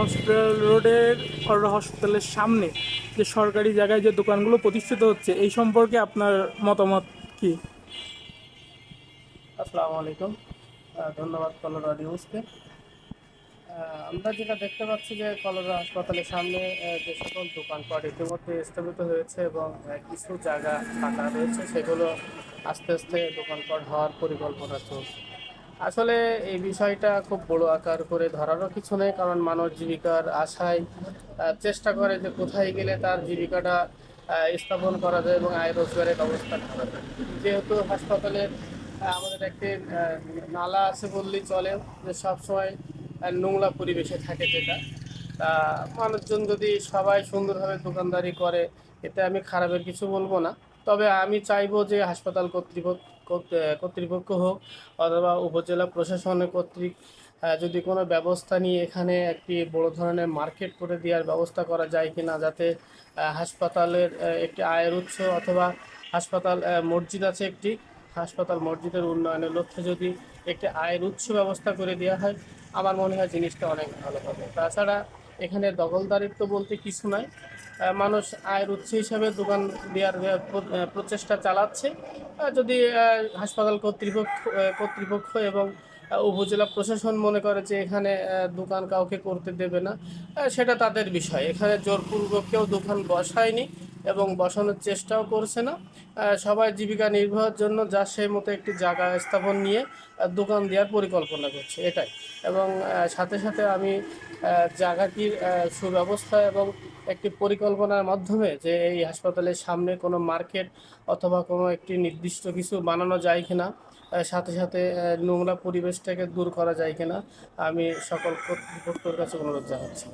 Hospital রোডের corona হসপিটালের সামনে যে সরকারি জায়গায় যে দোকানগুলো প্রতিষ্ঠিত হচ্ছে, এই সম্পর্কে আপনার মতামত কী? আসসালামু আলাইকুম। ধন্যবাদ কলোরা নিউজকে। আমরা যেটা দেখতে পাচ্ছি যে কলোরা হাসপাতালের সামনে যে সকল দোকানপাট ইতিমধ্যে স্থাপিত হয়েছে এবং কিছু জায়গা ফাঁকা রয়েছে, সেগুলো আস্তে আস্তে দোকানপাট হওয়ার পরিকল্পনা চলছে। আসলে এই বিষয়টা খুব বড় আকার করে ধরারও কিছু নেই, কারণ মানব জীবিকার আশায় চেষ্টা করে যে কোথায় গেলে তার জীবিকাটা স্থাপন করা যায় এবং আয় রোজগারের ব্যবস্থা করা যায়। যেহেতু হাসপাতালের আমাদের একটি নালা আছে বললেই চলে, যে সবসময় নোংরা পরিবেশে থাকে যেটা। তা মানুষজন যদি সবাই সুন্দরভাবে দোকানদারি করে, এতে আমি খারাপের কিছু বলব না। তবে আমি চাইব যে হাসপাতাল কর্তৃপক্ষ কর্তৃপক্ষ হোক, অথবা উপজেলা প্রশাসনের কর্তৃক যদি কোনো ব্যবস্থা নিয়ে এখানে একটি বড় ধরনের মার্কেট করে দেওয়ার ব্যবস্থা করা যায় কিনা, যাতে হাসপাতালের একটি আয়ের উৎস অথবা হাসপাতাল মসজিদ আছে একটি হাসপাতাল মসজিদের উন্নয়নের লক্ষ্যে যদি একটি আয়ের উৎস ব্যবস্থা করে দেওয়া হয় আমার মনে হয় জিনিসটা অনেক ভালো হবে। তাছাড়া এখানে দখলদারিত্ব বলতে কিছু আহ, মানুষ আয়ের উৎস হিসাবে দোকান দেওয়ার প্রচেষ্টা চালাচ্ছে। যদি হাসপাতাল কর্তৃপক্ষ কর্তৃপক্ষ এবং উপজেলা প্রশাসন মনে করে যে এখানে দোকান কাউকে করতে দেবে না সেটা তাদের বিষয়। এখানে জোরপূর্বক কেউ দোকান বসায়নি। এবং বসানোর চেষ্টাও করছে না। সবাই জীবিকা নির্বাহের জন্য যা সেই মতো একটি জায়গা স্থাপন নিয়ে দোকান দেওয়ার পরিকল্পনা করছে, এটাই। এবং সাথে সাথে আমি জায়গাটির সুব্যবস্থা এবং একটি পরিকল্পনার মাধ্যমে যে এই হাসপাতালের সামনে কোনো মার্কেট অথবা কোনো একটি নির্দিষ্ট কিছু বানানো যায় কিনা সাথে সাথে নোংরা পরিবেশটাকে দূর করা যায় কিনা, আমি সকল কর্তৃপক্ষের কাছে অনুরোধ জানাচ্ছি।